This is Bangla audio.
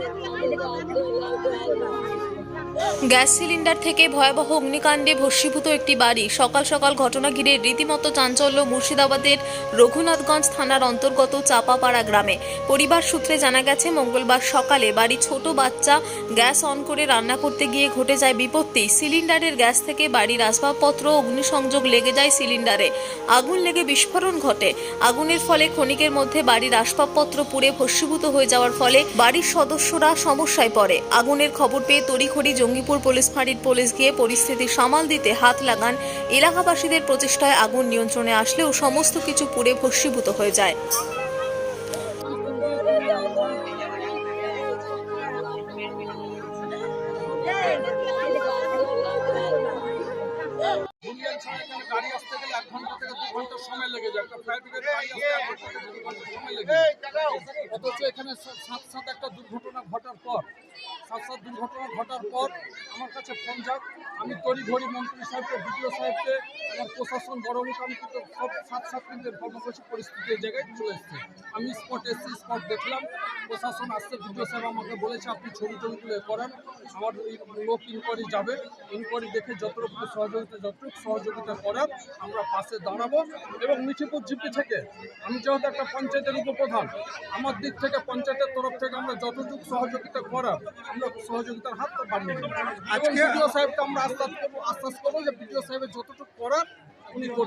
Oh, my God. Gas cylinder থেকে ভয়াবহ অগ্নিকাণ্ডে ভস্মীভূত একটি বাড়ি। সকাল সকাল ঘটনা ঘিরে রীতিমতো চাঞ্চল্য মুর্শিদাবাদের রঘুনাথগঞ্জ থানার অন্তর্গত চাপাপাড়া গ্রামে। পরিবার সূত্রে জানা গেছে, মঙ্গলবার সকালে বাড়ি ছোট বাচ্চা গ্যাস অন করে রান্না করতে গিয়ে ঘটে যায় বিপত্তি। সিলিন্ডারের গ্যাস থেকে বাড়ির আসবাবপত্র, অগ্নিসংযোগ লেগে যায় সিলিন্ডারে। আগুন লেগে বিস্ফোরণ ঘটে। আগুনের ফলে ক্ষণিকের মধ্যে বাড়ির আসবাবপত্র পুড়ে ভস্মীভূত হয়ে যাওয়ার ফলে বাড়ির সদস্যরা সমস্যায় পড়ে। আগুনের খবর পেয়ে তড়িঘড়ি জঙ্গিপুর পুলিশ ফাঁড়ির পুলিশ গিয়ে পরিস্থিতি সামাল দিতে হাত লাগান এলাকাবাসীদের প্রচেষ্টায় আগুন নিয়ন্ত্রণে আসলেও সমস্ত কিছু পুড়ে ভস্মীভূত হয়ে যায় এক ঘণ্টা থেকে দু ঘণ্টা সময় লেগে যায় একটা ব্রিগেড গাড়ি আসতে এক ঘণ্টা থেকে দু ঘণ্টা সময় লেগে যায় অথচ এখানে সাত সাত একটা দুর্ঘটনা ঘটার পর, সাত সাত দুর্ঘটনা ঘটার পর আমার কাছে ফোন যাক। আমি তড়ি ঘড়ি মন্ত্রী সাহেবকে, বিডিও সাহেবকে আমার প্রশাসন বড় মুখ আমি কিন্তু সব সাত সাত কিন্তু পরিস্থিতি এই জায়গায় চলে এসছে। আমি স্পট এসছি স্পট দেখলাম প্রশাসন আসছে বিডিও সাহেব আমাকে বলেছে আপনি ছবি টবিগুলো এ করেন আমার লোক ইনকোয়ারি যাবে। ইনকোয়ারি দেখে যতটুকু সহযোগিতা যতটুকু সহযোগিতা করার আমরা পাশে দাঁড়াবো। এবং মিঠিপুর জিপি থেকে আমি যেহেতু একটা পঞ্চায়েতের উপপ্রধান আমার দিক থেকে পঞ্চায়েতের তরফ থেকে আমরা যতটুকু সহযোগিতা করার আমরা সহযোগিতার হাত তো বাড়িয়ে দেবো আজকে বিডিও সাহেবকে আমরা আশ্বাস করব আশ্বাস করব যে বিডিও সাহেবের যতটুকু করার উনি করবেন।